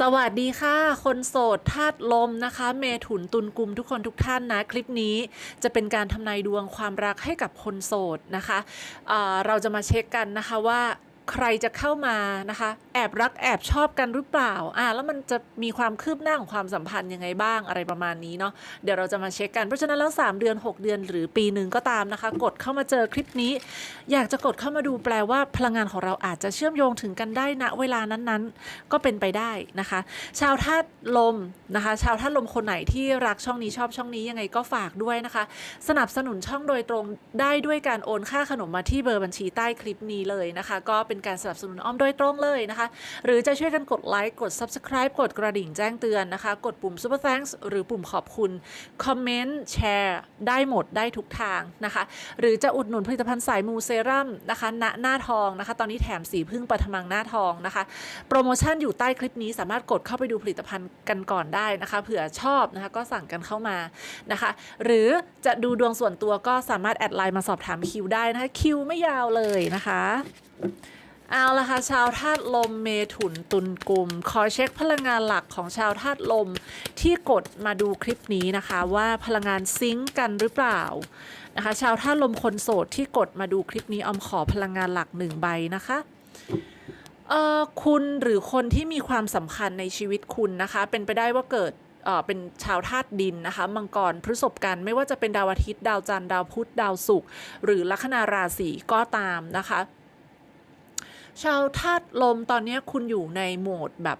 สวัสดีค่ะ คนโสดธาตุลมนะคะ เมถุนตุลกุมทุกคนทุกท่านนะ คลิปนี้จะเป็นการทำนายดวงความรักให้กับคนโสดนะคะเเราจะมาเช็คกันนะคะว่า ใครจะเข้ามานะคะ แอบรักแอบชอบกันหรือเปล่าอ่าแล้วมันจะมีความคืบหน้าของความสัมพันธ์ยังไงบ้างอะไรประมาณนี้เนาะเดี๋ยวเราจะมาเช็คกันเพราะฉะนั้นแล้ว 3 เดือน 6 เดือนหรือปีหนึ่งก็ตามนะคะ กดเข้ามาเจอคลิปนี้ อยากจะกดเข้ามาดูแปลว่าพลังงานของเราอาจจะเชื่อมโยงถึงกันได้ณเวลานั้นๆ ก็เป็นไปได้นะคะ ชาวธาตุลมนะคะ ชาวธาตุลมคนไหนที่รักช่องนี้ชอบช่องนี้ยังไงก็ฝากด้วยนะคะ สนับสนุนช่องโดยตรงได้ด้วยการโอนค่าขนมมาที่เบอร์บัญชีใต้คลิปนี้เลยนะคะ ก็เป็นการสนับสนุนอ้อมโดยตรงเลยนะคะ หรือจะช่วยกันกดไลค์กด Subscribe กดกระดิ่งแจ้งเตือนนะคะ กดปุ่ม Super Thanks หรือปุ่มขอบคุณ คอมเมนต์แชร์ได้หมดได้ทุกทางนะคะ หรือจะอุดหนุนผลิตภัณฑ์สายมูเซรั่มนะคะณหน้าทองนะคะ ตอนนี้แถมสีพึ่งปัทมังหน้าทองนะคะ โปรโมชั่นอยู่ใต้คลิปนี้สามารถกดเข้าไปดูผลิตภัณฑ์กันก่อนได้นะคะเผื่อชอบนะคะก็สั่งกันเข้ามานะคะ หรือจะดูดวงส่วนตัวก็สามารถแอดไลน์มาสอบถามคิวได้นะคะ คิวไม่ยาวเลยนะคะ เอาละค่ะชาวธาตุลมเมถุนตุลกุมขอเช็คพลังงานหลักของชาวธาตุลมที่กดมาดูคลิปนี้นะคะ ว่าพลังงานซิงก์กันหรือเปล่านะคะ ชาวธาตุลมคนโสดที่กดมาดูคลิปนี้ออมขอพลังงานหลักหนึ่งใบนะคะเอ่อคุณหรือคนที่มีความสำคัญในชีวิตคุณนะคะ เป็นไปได้ว่าเกิดเอ่อเป็นชาวธาตุดินนะคะ มังกรพฤษภกันไม่ว่าจะเป็นดาวอาทิตย์ ดาวจันทร์ดาวพุธดาวศุกร์หรือลัคนาราศีก็ตามนะคะ ชาวธาตุลมตอนนี้คุณอยู่ในโหมดแบบ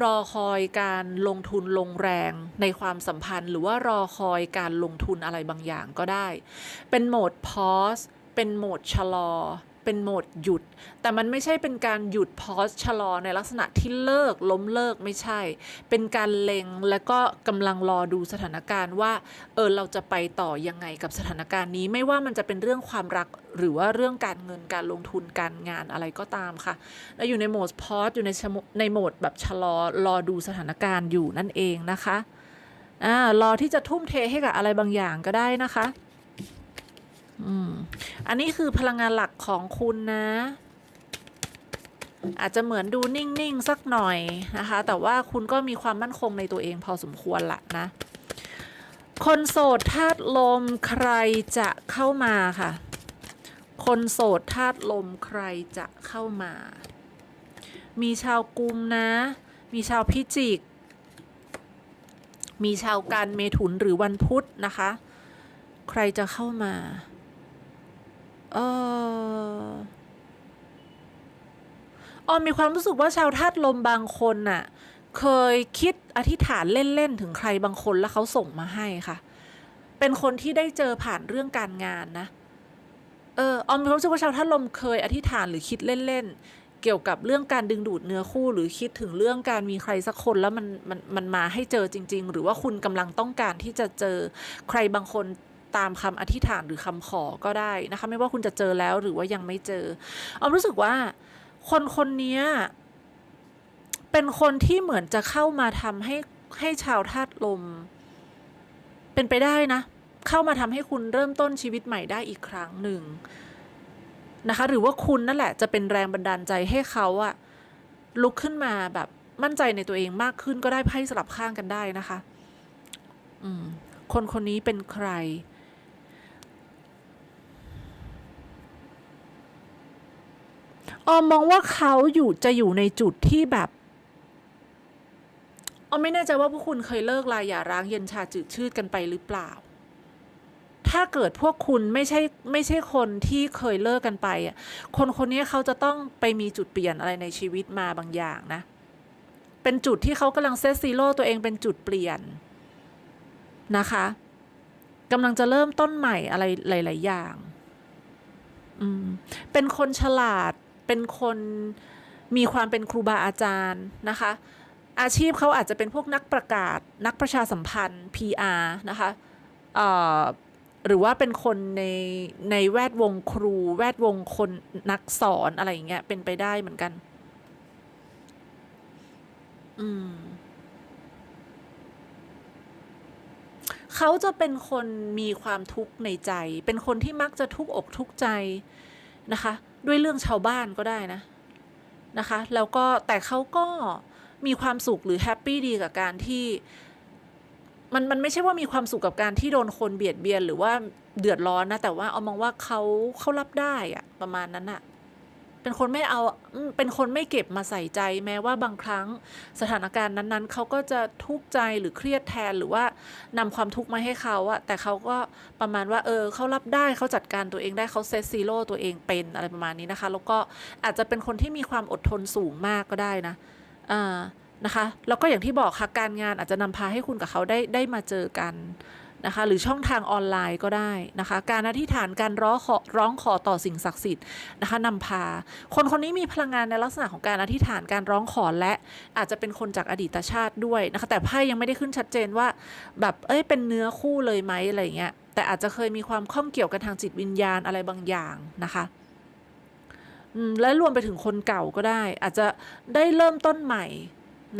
รอคอยการลงทุนลงแรงในความสัมพันธ์ หรือว่ารอคอยการลงทุนอะไรบางอย่างก็ได้ เป็นโหมดพอสเป็นโหมดชะลอ เป็นโหมดหยุด แต่มันไม่ใช่เป็นการหยุด pause ชะลอในลักษณะที่เลิกล้มเลิกไม่ใช่ เป็นการเล็งแล้วก็กำลังรอดูสถานการณ์ว่าเออเราจะไปต่อยังไงกับสถานการณ์นี้ ไม่ว่ามันจะเป็นเรื่องความรักหรือว่าเรื่องการเงินการลงทุนการงานอะไรก็ตามค่ะแล้วอยู่ในโหมดพอสอยู่ในในโหมดแบบชะลอรอดูสถานการณ์อยู่นั่นเองนะคะอ่ารอที่จะทุ่มเทให้กับอะไรบางอย่างก็ได้นะคะ อืม อันนี้คือพลังงานหลักของคุณนะ อาจจะเหมือนดูนิ่ง ๆ สักหน่อยนะคะ แต่ว่าคุณก็มีความมั่นคงในตัวเองพอสมควรละนะ คนโสดธาตุลมใครจะเข้ามาค่ะ คนโสดธาตุลมใครจะเข้ามา มีชาวกุมนะ มีชาวพิจิก มีชาวกันเมถุนหรือวันพุธนะคะ ใครจะเข้ามา เออออมมีความรู้สึกว่าชาวธาตุลมบางคนน่ะ เคยคิดอธิษฐานเล่น ๆ ถึงใครบางคนแล้วเขาส่งมาให้ค่ะ เป็นคนที่ได้เจอผ่านเรื่องการงานนะ เออออมมีความรู้สึกว่าชาวธาตุลมเคยอธิษฐานหรือคิดเล่น ๆ เกี่ยวกับเรื่องการดึงดูดเนื้อคู่ หรือคิดถึงเรื่องการมีใครสักคนแล้วมันมันมันมาให้เจอจริง ๆ หรือว่าคุณกำลังต้องการที่จะเจอใครบางคน ตามคำอธิษฐานหรือคำขอก็ได้นะคะ ไม่ว่าคุณจะเจอแล้วหรือว่ายังไม่เจอออมรู้สึกว่าคนคนนี้เป็นคนที่เหมือนจะเข้ามาทำให้ให้ชาวธาตุลม เป็นไปได้นะ เข้ามาทำให้คุณเริ่มต้นชีวิตใหม่ได้อีกครั้งหนึ่งนะคะ หรือว่าคุณนั่นแหละจะเป็นแรงบันดาลใจให้เขาอะลุกขึ้นมาแบบมั่นใจในตัวเองมากขึ้นก็ได้ไพ่สลับข้างกันได้นะคะ อืม คนคนนี้เป็นใคร ออมมองว่าเขาอยู่จะอยู่ในจุดที่แบบออมไม่แน่ใจว่าพวกคุณเคยเลิกลาอย่าร้างเย็นชาจืดชืดกันไปหรือเปล่า ถ้าเกิดพวกคุณไม่ใช่ไม่ใช่คนที่เคยเลิกกันไปอะคนคนนี้เขาจะต้องไปมีจุดเปลี่ยนอะไรในชีวิตมาบางอย่างนะ เป็นจุดที่เขากำลังเซตซีโร่ตัวเองเป็นจุดเปลี่ยนนะคะกำลังจะเริ่มต้นใหม่อะไรหลาย ๆ อย่าง เป็นคนฉลาด เป็นคนมีความเป็นครูบาอาจารย์นะคะ อาชีพเขาอาจจะเป็นพวกนักประกาศ นักประชาสัมพันธ์ PR นะคะหรือว่าเป็นคนในในแวดวงครู แวดวงคนนักสอนอะไรอย่างเงี้ยเป็นไปได้เหมือนกัน อืมเขาจะเป็นคนมีความทุกข์ในใจ เป็นคนที่มักจะทุกข์อกทุกข์ใจนะคะ ด้วยเรื่องชาวบ้านก็ได้นะนะคะแล้วก็แต่เขาก็มีความสุขหรือแฮปปี้ดีกับการที่มันมันไม่ใช่ว่ามีความสุขกับการที่โดนคนเบียดเบียนหรือว่าเดือดร้อนนะ แต่ว่าเอามองว่าเขาเขารับได้อะประมาณนั้นอะ เป็นคนไม่เอาเป็นคนไม่เก็บมาใส่ใจ แม้ว่าบางครั้งสถานการณ์นั้นๆ เขาก็จะทุกข์ใจหรือเครียดแทนหรือว่านำความทุกข์มาให้เขาอะแต่เขาก็ประมาณว่าเออเขารับได้เขาจัดการตัวเองได้เขาเซตซีโร่ตัวเองเป็นอะไรประมาณนี้นะคะ แล้วก็อาจจะเป็นคนที่มีความอดทนสูงมากก็ได้นะอ่านะคะแล้วก็อย่างที่บอกค่ะการงานอาจจะนำพาให้คุณกับเขาได้ได้มาเจอกัน นะคะหรือช่องทางออนไลน์ก็ได้นะคะการอธิษฐานการร้องขอร้องขอต่อสิ่งศักดิ์สิทธิ์นะคะนำพา คนคนนี้มีพลังงานในลักษณะของการอธิษฐานการร้องขอและอาจจะเป็นคนจากอดีตชาติด้วยนะคะแต่ไพ่ยังไม่ได้ขึ้นชัดเจนว่า แบบเอ้ยเป็นเนื้อคู่เลยไหมอะไรเงี้ยแต่อาจจะเคยมีความข้องเกี่ยวกันทางจิตวิญญาณอะไรบางอย่างนะคะและรวมไปถึงคนเก่าก็ได้ อาจจะได้เริ่มต้นใหม่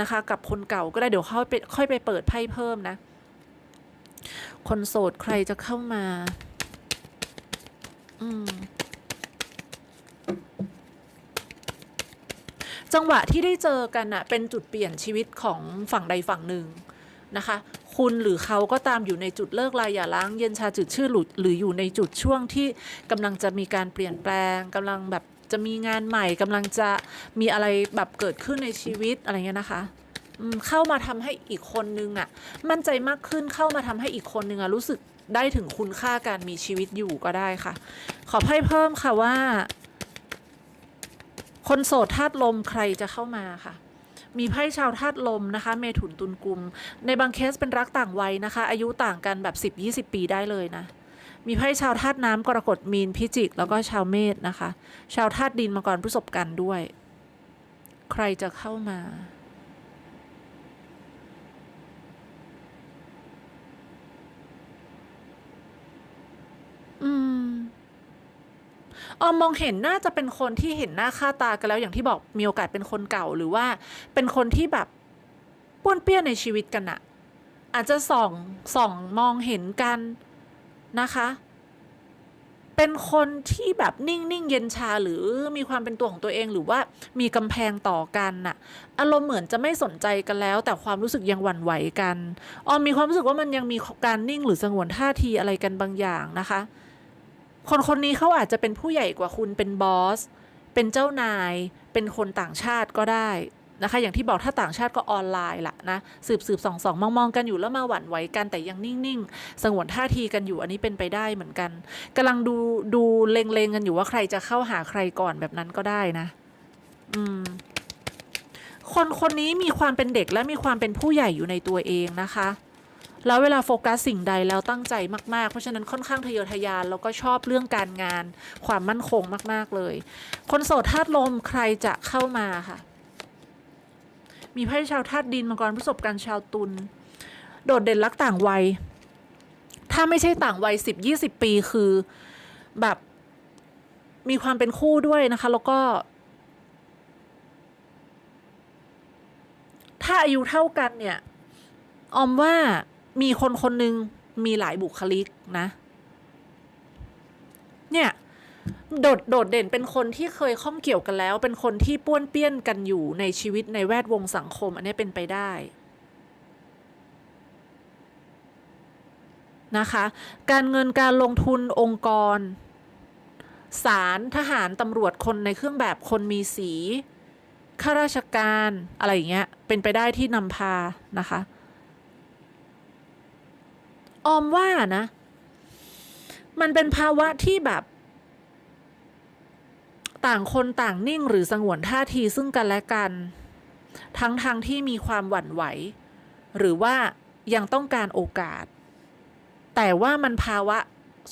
นะคะ กับคนเก่าก็ได้เดี๋ยวเขาไปค่อยไปเปิดไพ่เพิ่มนะ คนโสดใครจะเข้ามา อืมจังหวะที่ได้เจอกันอะเป็นจุดเปลี่ยนชีวิตของฝั่งใดฝั่งหนึ่งนะคะ คุณหรือเขาก็ตามอยู่ในจุดเลิกลาอย่าล้างเย็นชาจืดชื่อหลุดหรืออยู่ในจุดช่วงที่กำลังจะมีการเปลี่ยนแปลงกำลังแบบจะมีงานใหม่กำลังจะมีอะไรแบบเกิดขึ้นในชีวิตอะไรเงี้ยนะคะ เข้ามาทำให้อีกคนนึงอะมั่นใจมากขึ้นเข้ามาทำให้อีกคนนึงอะรู้สึกได้ถึงคุณค่าการมีชีวิตอยู่ก็ได้ค่ะ ขอไพ่เพิ่มค่ะว่า คนโสดธาตุลมใครจะเข้ามาค่ะมีไพ่ชาวธาตุลมนะคะ เมถุนตุลกุม ในบางเคสเป็นรักต่างวัยนะคะ อายุต่างกันแบบ 10-20 ปีได้เลยนะ มีไพ่ชาวธาตุน้ำกรกฎมีนพิจิก แล้วก็ชาวเมษนะคะ ชาวธาตุดินมังกรพฤษภกันด้วย ใครจะเข้ามา อืมออมมองเห็นน่าจะเป็นคนที่เห็นหน้าค่าตากันแล้วอย่างที่บอกมีโอกาสเป็นคนเก่าหรือว่า เป็นคนที่แบบป้วนเปี้ยนในชีวิตกันอะอาจจะส่องส่องมองเห็นกันนะคะ เป็นคนที่แบบนิ่งนิ่งเย็นชาหรือมีความเป็นตัวของตัวเองหรือว่ามีกำแพงต่อกันน่ะ อารมณ์เหมือนจะไม่สนใจกันแล้ว แต่ความรู้สึกยังหวั่นไหวกันออมมีความรู้สึกว่ามันยังมีการนิ่งหรือสงวนท่าทีอะไรกันบางอย่างนะคะ คนคนนี้เขาอาจจะเป็นผู้ใหญ่กว่าคุณเป็นบอส เป็นเจ้านาย เป็นคนต่างชาติก็ได้นะคะ อย่างที่บอกถ้าต่างชาติก็ออนไลน์ละนะ สืบสืบสองสองมองมองกันอยู่แล้วมาหวั่นไหวกันแต่ยังนิ่งๆ สงวนท่าทีกันอยู่อันนี้เป็นไปได้เหมือนกันกำลังดูดูเลงเลงกันอยู่ว่าใครจะเข้าหาใครก่อนแบบนั้นก็ได้นะ อืมคนคนนี้มีความเป็นเด็กและมีความเป็นผู้ใหญ่อยู่ในตัวเองนะคะ แล้วเวลาโฟกัสสิ่งใดแล้วตั้งใจมากๆ เพราะฉะนั้นค่อนข้างทะเยอทะยานแล้วก็ชอบเรื่องการงาน ความมั่นคงมาก ๆเลย คนโสดธาตุลมใครจะเข้ามาค่ะ มีไพ่ชาวธาตุดินมังกรประสบการณ์ชาวตุลโดดเด่นรักต่างวัย ถ้าไม่ใช่ต่างวัยสิบยี่สิบปีคือแบบมีความเป็นคู่ด้วยนะคะ แล้วก็ ถ้าอายุเท่ากันเนี่ย ออมว่า มีคนคนหนึ่งมีหลายบุคลิกนะ เนี่ยโดดโดดเด่นเป็นคนที่เคยข้องเกี่ยวกันแล้ว เป็นคนที่ป้วนเปี้ยนกันอยู่ในชีวิตในแวดวงสังคม อันนี้เป็นไปได้นะคะ การเงินการลงทุนองค์กรศาลทหารตำรวจคนในเครื่องแบบคนมีสีข้าราชการอะไรอย่างเงี้ยเป็นไปได้ที่นำพานะคะ ออมว่านะ มันเป็นภาวะที่แบบ ต่างคนต่างนิ่งหรือสงวนท่าทีซึ่งกันและกัน ทั้งทางที่มีความหวั่นไหว หรือว่ายังต้องการโอกาส แต่ว่ามันภาวะ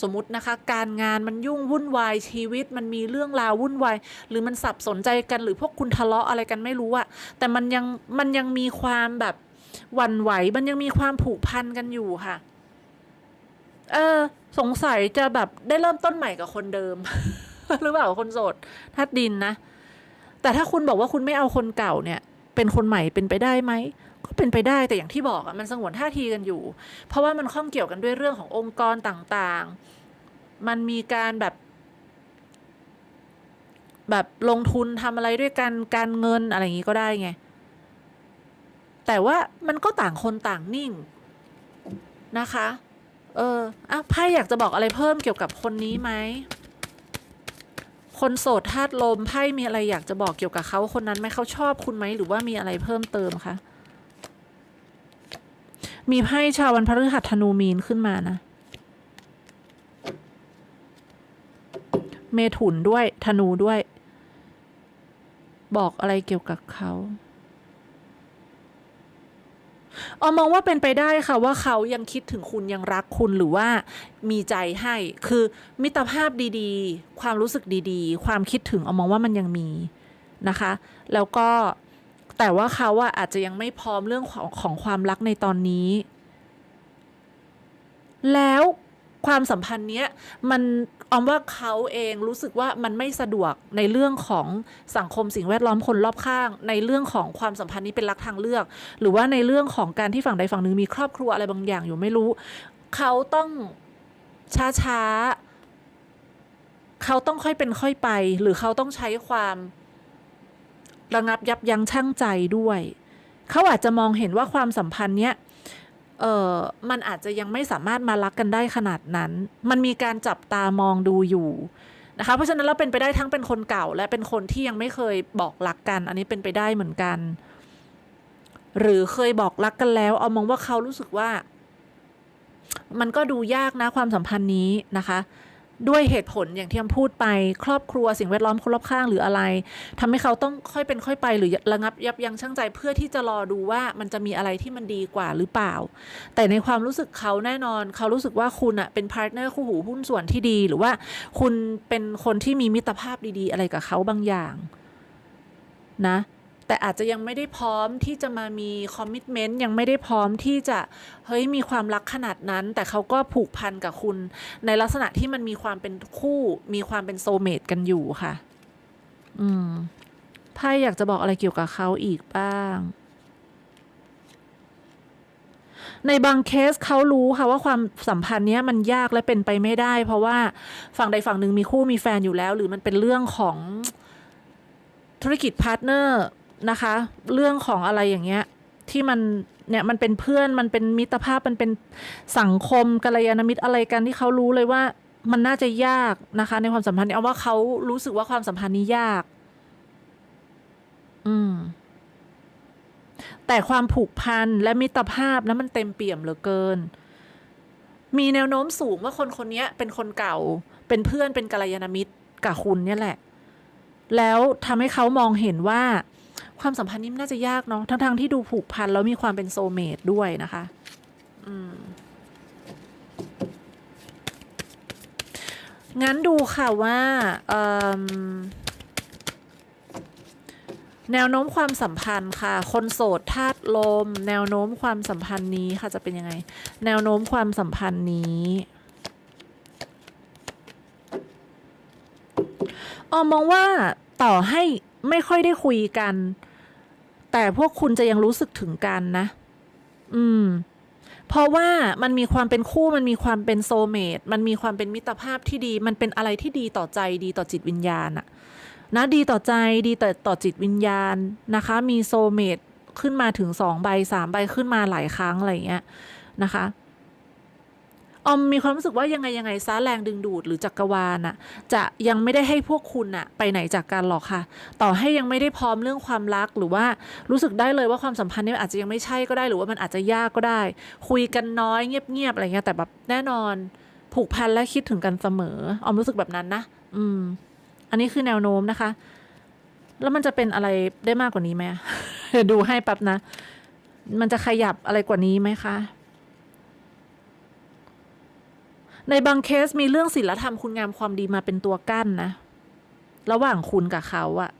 สมมตินะคะ การงานมันยุ่งวุ่นวายชีวิต มันมีเรื่องราววุ่นวายหรือมันสับสนใจกันหรือพวกคุณทะเลาะอะไรกันไม่รู้อะแต่มันยังมันยังมีความแบบหวั่นไหวมันยังมีความผูกพันกันอยู่ค่ะ เออ สงสัยจะแบบได้เริ่มต้นใหม่กับคนเดิม หรือเปล่าคนโสดทัดดินนะ แต่ถ้าคุณบอกว่าคุณไม่เอาคนเก่าเนี่ย เป็นคนใหม่เป็นไปได้ไหมก็เป็นไปได้แต่อย่างที่บอกอะมันสงวนท่าทีกันอยู่ เพราะว่ามันข้องเกี่ยวกันด้วยเรื่องขององค์กรต่างๆ มันมีการแบบ แบบลงทุนทำอะไรด้วยกันการเงินอะไรอย่างนี้ก็ได้ไง แต่ว่ามันก็ต่างคนต่างนิ่งนะคะ เอออะไพ่อยากจะบอกอะไรเพิ่มเกี่ยวกับคนนี้ไหม คนโสดธาตุลมไพ่มีอะไรอยากจะบอกเกี่ยวกับเขาคนนั้นไหมเขาชอบคุณไหมหรือว่ามีอะไรเพิ่มเติมคะ มีไพ่ชาววันพฤหัสธนูมีนขึ้นมานะ เมถุนด้วยธนูด้วย บอกอะไรเกี่ยวกับเขา ออมองว่าเป็นไปได้ค่ะว่าเขายังคิดถึงคุณยังรักคุณหรือว่ามีใจให้ คือมิตรภาพดีๆ ความรู้สึกดีๆ ความคิดถึงออมองว่ามันยังมีนะคะ แล้วก็แต่ว่าเขาอะอาจจะยังไม่พร้อมเรื่องของของความรักในตอนนี้ แล้ว ความสัมพันธ์เนี้ยมันออมว่าเขาเองรู้สึกว่ามันไม่สะดวกในเรื่องของสังคมสิ่งแวดล้อมคนรอบข้าง ในเรื่องของความสัมพันธ์นี้เป็นรักทางเลือก หรือว่าในเรื่องของการที่ฝั่งใดฝั่งหนึ่งมีครอบครัวอะไรบางอย่างอยู่ไม่รู้ เขาต้องช้าช้าๆเขาต้องค่อยเป็นค่อยไป หรือเขาต้องใช้ความระงับยับยั้งชั่งใจด้วย เขาอาจจะมองเห็นว่าความสัมพันธ์เนี้ย เออมันอาจจะยังไม่สามารถมารักกันได้ขนาดนั้น มันมีการจับตามองดูอยู่นะคะเพราะฉะนั้นเราเป็นไปได้ทั้งเป็นคนเก่า และเป็นคนที่ยังไม่เคยบอกรักกัน อันนี้เป็นไปได้เหมือนกัน หรือเคยบอกรักกันแล้ว เอามองว่าเขารู้สึกว่า มันก็ดูยากนะความสัมพันธ์นี้นะคะ ด้วยเหตุผลอย่างที่อมพูดไป ครอบครัวสิ่งแวดล้อมคนรอบข้างหรืออะไรทำให้เขาต้องค่อยเป็นค่อยไปหรือระงับยับยั้งชั่งใจเพื่อที่จะรอดูว่ามันจะมีอะไรที่มันดีกว่าหรือเปล่า แต่ในความรู้สึกเขาแน่นอน เขารู้สึกว่าคุณอะเป็นพาร์ทเนอร์คู่หูหุ้นส่วนที่ดี หรือว่าคุณเป็นคนที่มีมิตรภาพดีๆ อะไรกับเขาบางอย่าง นะ แต่อาจจะยังไม่ได้พร้อมที่จะมามีคอมมิชเมนต์ยังไม่ได้พร้อมที่จะเฮ้ยมีความรักขนาดนั้น แต่เขาก็ผูกพันกับคุณ ในลักษณะที่มันมีความเป็นคู่มีความเป็นโซเมตกันอยู่ค่ะ อืมไพ่อยากจะบอกอะไรเกี่ยวกับเขาอีกบ้างในบางเคสเขารู้ค่ะว่าความสัมพันธ์เนี้ยมันยากและเป็นไปไม่ได้ เพราะว่าฝั่งใดฝั่งหนึ่งมีคู่มีแฟนอยู่แล้ว หรือมันเป็นเรื่องของธุรกิจพาร์ทเนอร์ นะคะ เรื่องของอะไรอย่างเงี้ยที่มันเนี่ยมันเป็นเพื่อนมันเป็นมิตรภาพมันเป็นสังคมกัลยาณมิตรอะไรกันที่เขารู้เลยว่ามันน่าจะยากนะคะ ในความสัมพันธ์นี้เอาว่าเขารู้สึกว่าความสัมพันธ์นี้ยาก อืม แต่ความผูกพันและมิตรภาพนะมันเต็มเปี่ยมเหลือเกิน มีแนวโน้มสูงว่าคนคนนี้เป็นคนเก่า เป็นเพื่อนเป็นกัลยาณมิตรกับคุณเนี่ยแหละ แล้วทำให้เขามองเห็นว่า ความสัมพันธ์นี้น่าจะยากเนาะทั้งๆที่ดูผูกพันแล้วมีความเป็นโซเมตด้วยนะคะ อืมงั้นดูค่ะว่าแนวโน้มความสัมพันธ์ค่ะ คนโสดธาตุลม แนวโน้มความสัมพันธ์นี้ค่ะจะเป็นยังไง แนวโน้มความสัมพันธ์นี้ออมมองว่าต่อให้ ไม่ค่อยได้คุยกัน แต่พวกคุณจะยังรู้สึกถึงกันนะ อืม เพราะว่ามันมีความเป็นคู่มันมีความเป็นโซเมตมันมีความเป็นมิตรภาพที่ดี มันเป็นอะไรที่ดีต่อใจดีต่อจิตวิญญาณอะนะดีต่อใจดีต่อต่อจิตวิญญาณนะคะ มีโซเมตขึ้นมาถึงสองใบสามใบขึ้นมาหลายครั้งอะไรอย่างเงี้ยนะคะ ออมมีความรู้สึกว่ายังไงยังไงซะแรงดึงดูดหรือจักรวาลน่ะ จะยังไม่ได้ให้พวกคุณน่ะไปไหนจากกันหรอกค่ะ ต่อให้ยังไม่ได้พร้อมเรื่องความรักหรือว่ารู้สึกได้เลยว่าความสัมพันธ์นี้อาจจะยังไม่ใช่ก็ได้หรือว่ามันอาจจะยากก็ได้ คุยกันน้อยเงียบๆอะไรเงี้ยแต่แบบแน่นอนผูกพันและคิดถึงกันเสมอออมรู้สึกแบบนั้นนะ อืม อันนี้คือแนวโน้มนะคะ แล้วมันจะเป็นอะไรได้มากกว่านี้ไหมดูให้แป๊บนะ มันจะขยับอะไรกว่านี้ไหมคะ ในบางเคสมีเรื่องศีลธรรมคุณงามความดีมาเป็นตัวกั้นนะ ระหว่างคุณกับเขาอะ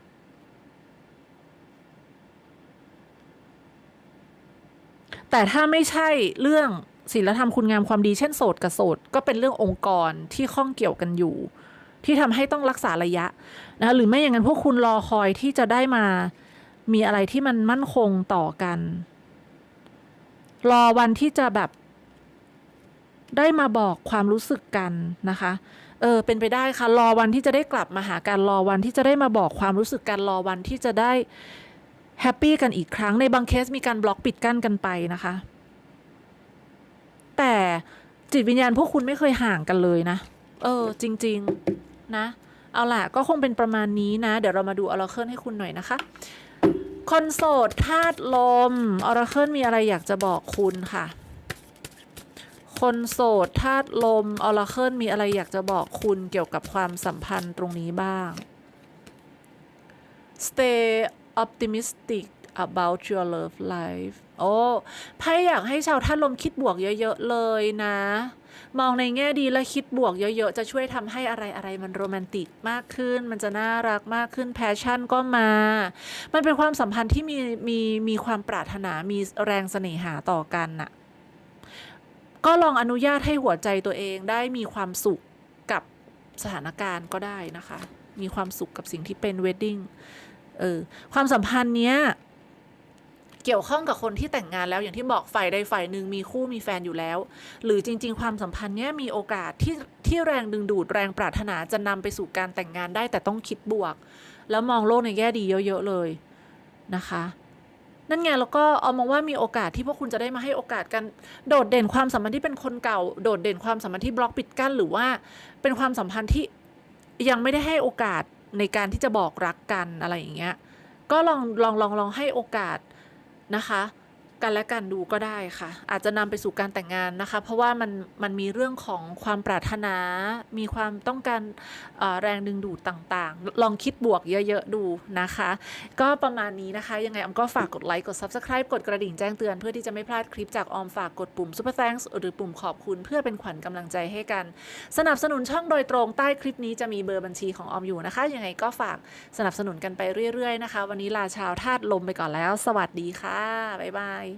แต่ถ้าไม่ใช่เรื่องศีลธรรมคุณงามความดีเช่นโสดกับโสดก็เป็นเรื่ององค์กรที่ข้องเกี่ยวกันอยู่ ที่ทำให้ต้องรักษาระยะนะหรือไม่อย่างนั้นพวกคุณรอคอยที่จะได้มามีอะไรที่มันมั่นคงต่อกัน รอวันที่จะแบบ ได้มาบอกความรู้สึกกันนะคะ เออเป็นไปได้ค่ะรอวันที่จะได้กลับมาหากันรอวันที่จะได้มาบอกความรู้สึกกันรอวันที่จะได้แฮปปี้กันอีกครั้งในบางเคสมีการบล็อกปิดกั้นกันไปนะคะ แต่จิตวิญญาณพวกคุณไม่เคยห่างกันเลยนะ เออ จริง ๆ นะ เอาล่ะ ก็คงเป็นประมาณนี้นะ เดี๋ยวเรามาดูออร์เคิลให้คุณหน่อยนะคะคนโสดธาตุลมออร์เคิลมีอะไรอยากจะบอกคุณค่ะ คนโสดธาตุลมออร์เคิลมีอะไรอยากจะบอกคุณเกี่ยวกับความสัมพันธ์ตรงนี้บ้าง stay optimistic about your love life โอ้ไพ่อยากให้ชาวธาตุลมคิดบวกเยอะ ๆ เลยนะ มองในแง่ดีและคิดบวกเยอะๆ จะช่วยทำให้อะไรอะไรๆ มันโรแมนติกมากขึ้น มันจะน่ารักมากขึ้น แพชชั่นก็มา มันเป็นความสัมพันธ์ที่มีมีมีความปรารถนา มีแรงเสน่หาต่อกันน่ะ ก็ลองอนุญาตให้หัวใจตัวเองได้มีความสุขกับสถานการณ์ก็ได้นะคะ มีความสุขกับสิ่งที่เป็นเวดดิ้งเออความสัมพันธ์เนี้ยเกี่ยวข้องกับคนที่แต่งงานแล้วอย่างที่บอกฝ่ายใดฝ่ายหนึ่งมีคู่มีแฟนอยู่แล้ว หรือจริง ๆ ความสัมพันธ์เนี้ยมีโอกาสที่ที่แรงดึงดูดแรงปรารถนาจะนำไปสู่การแต่งงานได้แต่ต้องคิดบวก แล้วมองโลกในแง่ดีเยอะ ๆ เลยนะคะ นั่นไงแล้วก็เอามองว่ามีโอกาสที่พวกคุณจะได้มาให้โอกาสกันโดดเด่นความสัมพันธ์ที่เป็นคนเก่า โดดเด่นความสัมพันธ์ที่บล็อกปิดกั้นหรือว่าเป็นความสัมพันธ์ที่ยังไม่ได้ให้โอกาสในการที่จะบอกรักกันอะไรอย่างเงี้ยก็ลองลองลองลองให้โอกาสนะคะ กันและกันดูก็ได้ค่ะ อาจจะนำไปสู่การแต่งงานนะคะ เพราะว่ามันมันมีเรื่องของความปรารถนา มีความต้องการแรงดึงดูดต่างๆ ลองคิดบวกเยอะๆดูนะคะ ก็ประมาณนี้นะคะ ยังไงออมก็ฝากกดไลค์กด Subscribe กดกระดิ่งแจ้งเตือนเพื่อที่จะไม่พลาดคลิปจากออมฝากกดปุ่ม Super Thanks หรือปุ่มขอบคุณเพื่อเป็นขวัญกำลังใจให้กัน สนับสนุนช่องโดยตรงใต้คลิปนี้จะมีเบอร์บัญชีของออมอยู่นะคะ ยังไงก็ฝากสนับสนุนกันไปเรื่อยๆนะคะ วันนี้ลาชาวธาตุลมไปก่อนแล้ว สวัสดีค่ะบ๊ายบาย